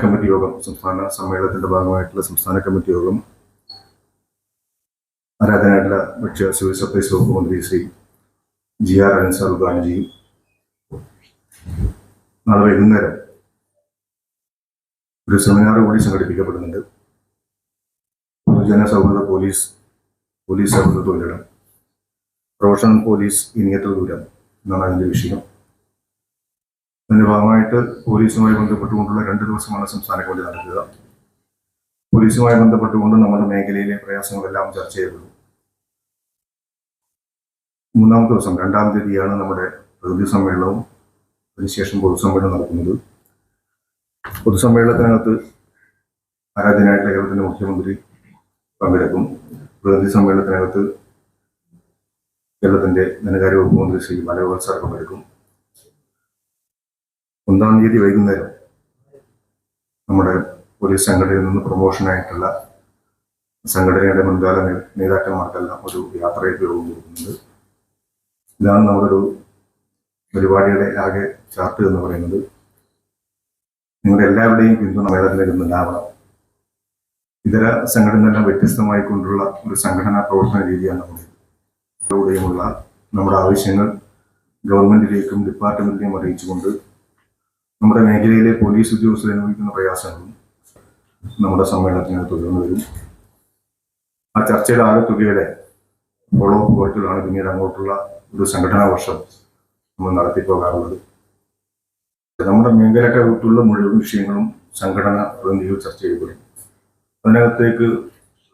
Committee യോഗം സംസ്ഥാന സമ്മേളനത്തിന്റെ ഭാഗമായിട്ടുള്ള സംസ്ഥാന കമ്മിറ്റി യോഗം ആരാധനായിട്ടുള്ള ഭക്ഷ്യ സിവിൽ സപ്ലൈസ് വകുപ്പ് മന്ത്രി ശ്രീ ജി ആർ അൻസാർ ഉദ്ഘാടനം നാളെ വൈകുന്നേരം ഒരു സെമിനാർ കൂടി സംഘടിപ്പിക്കപ്പെടുന്നുണ്ട്. പൊതുജന സൗഹൃദ പോലീസ് പോലീസ് സൗഹൃദ തൊഴിലിടം പ്രൊഫഷണൽ പോലീസ് ഇനിയത്ര ദൂരം എന്നാണ് അതിന്റെ വിഷയം. അതിന്റെ ഭാഗമായിട്ട് പോലീസുമായി ബന്ധപ്പെട്ടുകൊണ്ടുള്ള രണ്ട് ദിവസമാണ് സംസ്ഥാന കോടതി നടക്കുക. പോലീസുമായി ബന്ധപ്പെട്ടുകൊണ്ട് നമ്മുടെ മേഖലയിലെ പ്രയാസങ്ങളെല്ലാം ചർച്ച ചെയ്യപ്പെടും. മൂന്നാമത്തെ ദിവസം രണ്ടാം തീയതിയാണ് നമ്മുടെ പ്രകൃതി സമ്മേളനവും അതിനുശേഷം പൊതുസമ്മേളനം നടക്കുന്നത്. പൊതുസമ്മേളനത്തിനകത്ത് ആരാധനായിട്ട് കേരളത്തിന്റെ മുഖ്യമന്ത്രി പങ്കെടുക്കും. പ്രകൃതി സമ്മേളനത്തിനകത്ത് കേരളത്തിന്റെ ധനകാര്യ വകുപ്പ് മന്ത്രി ശ്രീ മലയോത്സവം പങ്കെടുക്കും. ഒന്നാം തീയതി വൈകുന്നേരം നമ്മുടെ പോലീസ് സംഘടനയിൽ നിന്ന് പ്രൊമോഷനായിട്ടുള്ള സംഘടനയുടെ മുൻകാല നേതാക്കന്മാർക്കെല്ലാം ഒരു യാത്രയിൽ യോഗം കൊടുക്കുന്നുണ്ട് ഇതാണ് നമ്മുടെ ഒരു പരിപാടിയുടെ ആകെ ചാർട്ട് എന്ന് പറയുന്നത്. നിങ്ങളുടെ എല്ലാവരുടെയും പിന്തുണ മേളത്തിലേക്ക് ഉണ്ടാവണം ഇതര സംഘടനകളെല്ലാം വ്യത്യസ്തമായി കൊണ്ടുള്ള ഒരു സംഘടനാ പ്രവർത്തന രീതിയാണ് നമ്മുടെ ഇതിലൂടെയുമുള്ള നമ്മുടെ ആവശ്യങ്ങൾ ഗവൺമെന്റിലേക്കും ഡിപ്പാർട്ട്മെന്റിലേക്കും അറിയിച്ചുകൊണ്ട് നമ്മുടെ മേഖലയിലെ പോലീസ് ഉദ്യോഗസ്ഥർ അനുഭവിക്കുന്ന പ്രയാസങ്ങളും നമ്മുടെ സമ്മേളനത്തിന് തുടർന്ന് വരും. ആ ചർച്ചയുടെ ആകെ തുകയുടെ ഫോളോ അപ്പ് വർക്കുകളാണ് പിന്നീട് അങ്ങോട്ടുള്ള ഒരു സംഘടനാ വർഷം നമ്മൾ നടത്തിപ്പോകാറുള്ളത്. നമ്മുടെ മേഖലക്കകത്തുള്ള മുഴുവൻ വിഷയങ്ങളും സംഘടന പ്രതിനിധികൾ ചർച്ച ചെയ്യപ്പെടും. അതിനകത്തേക്ക്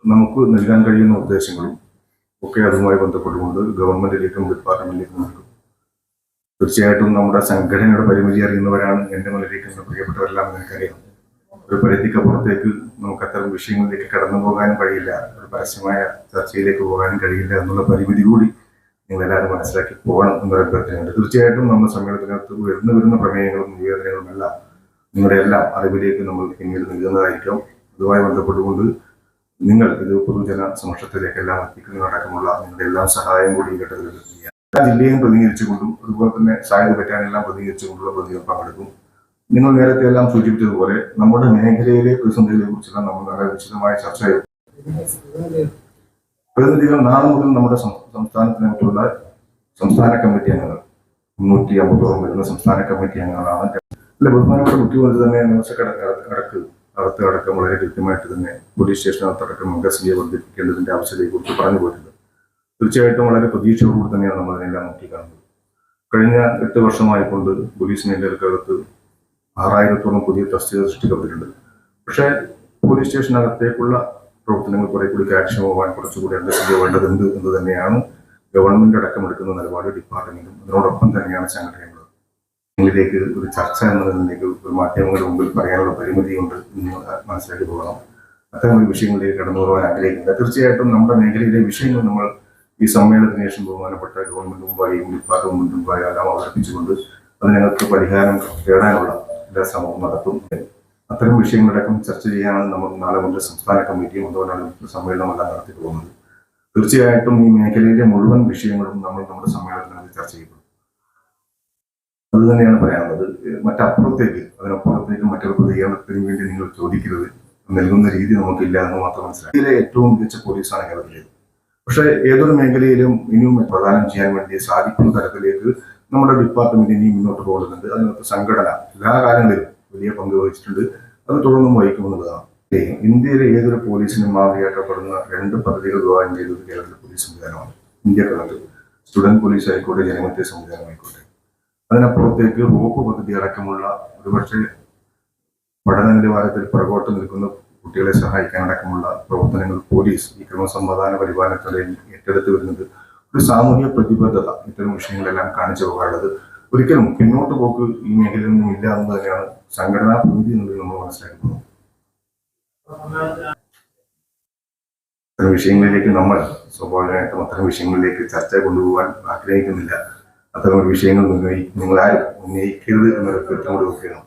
നമുക്ക് നൽകാൻ കഴിയുന്ന ഉദ്ദേശങ്ങളും ഒക്കെ അതുമായി ബന്ധപ്പെട്ടുകൊണ്ട് ഗവൺമെന്റിലേക്കും ഡിപ്പാർട്ട്മെന്റിലേക്കും നൽകും തീർച്ചയായിട്ടും നമ്മുടെ സംഘടനയുടെ പരിമിതി അറിയുന്നവരാണ് എന്റെ മുന്നിലേക്ക് പ്രിയപ്പെട്ടവരെല്ലാം എനിക്കറിയാം. ഒരു പരിധിക്ക് പുറത്തേക്ക് നമുക്ക് അത്തരം വിഷയങ്ങളിലേക്ക് കടന്നു പോകാനും കഴിയില്ല. ഒരു പരസ്യമായ ചർച്ചയിലേക്ക് പോകാനും കഴിയില്ല എന്നുള്ള പരിമിതി കൂടി നിങ്ങൾ എല്ലാവരും മനസ്സിലാക്കി പോകണം എന്നൊരു അഭ്യർത്ഥനയുണ്ട്. തീർച്ചയായിട്ടും നമ്മുടെ സമ്മേളനത്തിനകത്ത് ഉയർന്നു വരുന്ന പ്രമേയങ്ങളും നിവേദനങ്ങളും എല്ലാം നിങ്ങളുടെ എല്ലാം അറിവിലേക്ക് നമ്മൾ പിന്നീട് നൽകുന്നതായിരിക്കും. അതുമായി ബന്ധപ്പെട്ടുകൊണ്ട് നിങ്ങൾ ഇത് പൊതുജന സമക്ഷത്തിലേക്ക് എല്ലാം എത്തിക്കുന്നതടക്കമുള്ള നിങ്ങളുടെ എല്ലാ സഹായം കൂടി ഈ ഘട്ടത്തിൽ എല്ലാ ജില്ലയും പ്രതികരിച്ചുകൊണ്ടും അതുപോലെ തന്നെ സായുധ പറ്റാനെല്ലാം പ്രതികരിച്ചുകൊണ്ടുള്ള പ്രതികൾ പങ്കെടുക്കും. നിങ്ങൾ നേരത്തെ എല്ലാം സൂചിപ്പിച്ചതുപോലെ നമ്മുടെ മേഖലയിലെ പ്രതിസന്ധികളെ കുറിച്ചെല്ലാം നമ്മൾ വളരെ വിശദമായ ചർച്ച ചെയ്തു. പ്രതിനിധികൾ നാളെ മുതൽ നമ്മുടെ സംസ്ഥാനത്തിനായിട്ടുള്ള സംസ്ഥാന കമ്മിറ്റി അംഗങ്ങൾ മുന്നൂറ്റി അമ്പതോളം വരുന്ന സംസ്ഥാന കമ്മിറ്റി അംഗങ്ങളാണ്. അല്ലെ ബഹുമാനപ്പെട്ട മുഖ്യമന്ത്രി തന്നെ നിയമസഭ അടക്ക് അകത്ത് അടക്കം വളരെ കൃത്യമായിട്ട് തന്നെ പോലീസ് സ്റ്റേഷനകത്തടക്കം അംഗസംഖ്യ വർദ്ധിപ്പിക്കേണ്ടതിന്റെ ആവശ്യകതയെക്കുറിച്ച് പറഞ്ഞു പോയിട്ടുണ്ട്. തീർച്ചയായിട്ടും വളരെ പ്രതീക്ഷയോടുകൂടി തന്നെയാണ് നമ്മൾ അതിനെല്ലാം നോക്കിക്കാണുന്നത്. കഴിഞ്ഞ എട്ട് വർഷമായിക്കൊണ്ട് പോലീസ് മേഖലകൾക്കകത്ത് ആറായിരത്തോളം പുതിയ തസ്തിക സൃഷ്ടിക്കപ്പെട്ടിട്ടുണ്ട്. പക്ഷേ പോലീസ് സ്റ്റേഷനകത്തേക്കുള്ള പ്രവർത്തനങ്ങൾ കുറെ കൂടി കാര്യക്ഷമമാകാൻ കുറച്ചുകൂടി അന്തസ്സംഖ്യ വേണ്ടതുണ്ട് എന്ന് തന്നെയാണ് ഗവൺമെന്റ് അടക്കമെടുക്കുന്ന നിലപാട് ഡിപ്പാർട്ട്മെന്റും. അതിനോടൊപ്പം തന്നെയാണ് സംഘടനകളും. നിങ്ങളിലേക്ക് ഒരു ചർച്ച എന്നതിലേക്ക് ഒരു മാധ്യമങ്ങളുടെ മുമ്പിൽ പറയാനുള്ള പരിമിതി കൊണ്ട് നിങ്ങൾ മനസ്സിലാക്കി പോകണം അത്തരം ഒരു വിഷയങ്ങളിലേക്ക് കടന്നു പോകാൻ ആഗ്രഹിക്കുന്നില്ല. തീർച്ചയായിട്ടും നമ്മുടെ മേഖലയിലെ വിഷയങ്ങൾ നമ്മൾ ഈ സമ്മേളനത്തിന് ശേഷം ബഹുമാനപ്പെട്ട ഗവൺമെന്റ് മുമ്പായും ഡിപ്പാർട്ട്മെന്റ് മുമ്പായും എല്ലാം അവതരിപ്പിച്ചുകൊണ്ട് അതിനകത്ത് പരിഹാരം തേടാനുള്ള എല്ലാ ശ്രമവും നടത്തും. അത്തരം വിഷയങ്ങളടക്കം ചർച്ച ചെയ്യാനാണ് നമ്മൾ നാളെ മുതൽ സംസ്ഥാന കമ്മിറ്റിയും സമ്മേളനം സമ്മേളനമെല്ലാം നടത്തി പോകുന്നത്. തീർച്ചയായിട്ടും ഈ മേഖലയിലെ മുഴുവൻ വിഷയങ്ങളും നമ്മൾ നമ്മുടെ സമ്മേളനത്തിൽ ചർച്ച ചെയ്യപ്പെടും അത് തന്നെയാണ് പറയാനുള്ളത്. മറ്റപ്പുറത്തേക്ക് അതിനപ്പുറത്തേക്ക് മറ്റൊരു പ്രതികരണത്തിന് വേണ്ടി നിങ്ങൾ ചോദിക്കരുത്. നൽകുന്ന രീതി നമുക്കില്ല എന്ന് മാത്രം മനസ്സിലാക്കി ഇതിലെ ഏറ്റവും മികച്ച പോലീസാണ് കേരളത്തിലേത്. പക്ഷേ ഏതൊരു മേഖലയിലും ഇനിയും പ്രദാനം ചെയ്യാൻ വേണ്ടി സാധിക്കുന്ന തരത്തിലേക്ക് നമ്മുടെ ഡിപ്പാർട്ട്മെന്റ് ഇനിയും മുന്നോട്ട് പോകുന്നുണ്ട്. അതിനകത്ത് സംഘടന എല്ലാ കാലങ്ങളിലും വലിയ പങ്ക് വഹിച്ചിട്ടുണ്ട്. അത് തുടർന്നും വഹിക്കുമെന്നുള്ളതാണ്. ഇന്ത്യയിലെ ഏതൊരു പോലീസിനും മാതൃകയാക്കപ്പെടുന്ന രണ്ട് പദ്ധതികൾ വിവാഹം ചെയ്തത് കേരളത്തിലെ പോലീസ് സംവിധാനമാണ്. ഇന്ത്യ കണക്ക് സ്റ്റുഡന്റ് പോലീസ് ആയിക്കോട്ടെ ജനമത്യ സംവിധാനമായിക്കോട്ടെ അതിനപ്പുറത്തേക്ക് വകുപ്പ് പദ്ധതി അടക്കമുള്ള ഒരുപക്ഷെ പഠന നിലവാരത്തിൽ പുറകോട്ട് നിൽക്കുന്ന കുട്ടികളെ സഹായിക്കാൻ അടക്കമുള്ള പ്രവർത്തനങ്ങൾ പോലീസ് ഈ ക്രമസമാധാന പരിപാലനത്തോടെ ഏറ്റെടുത്ത് വരുന്നത് ഒരു സാമൂഹ്യ പ്രതിബദ്ധത ഇത്തരം വിഷയങ്ങളെല്ലാം കാണിച്ചു പോകാനുള്ളത് ഒരിക്കലും പിന്നോട്ട് പോക്ക് ഈ മേഖലയിൽ നിന്നും ഇല്ല എന്ന് തന്നെയാണ് സംഘടനാ പ്രതിനിധി എന്നുള്ളത് നമ്മൾ മനസ്സിലാക്കുന്നത്. അത്തരം വിഷയങ്ങളിലേക്ക് നമ്മൾ സ്വാഭാവികമായിട്ടും അത്തരം വിഷയങ്ങളിലേക്ക് ചർച്ച കൊണ്ടുപോകാൻ ആഗ്രഹിക്കുന്നില്ല. അത്തരം വിഷയങ്ങൾ ഉന്നയി- നിങ്ങളാരും ഉന്നയിക്കരുത് എന്നൊരു കൃത്യം കൂടി വെക്കണം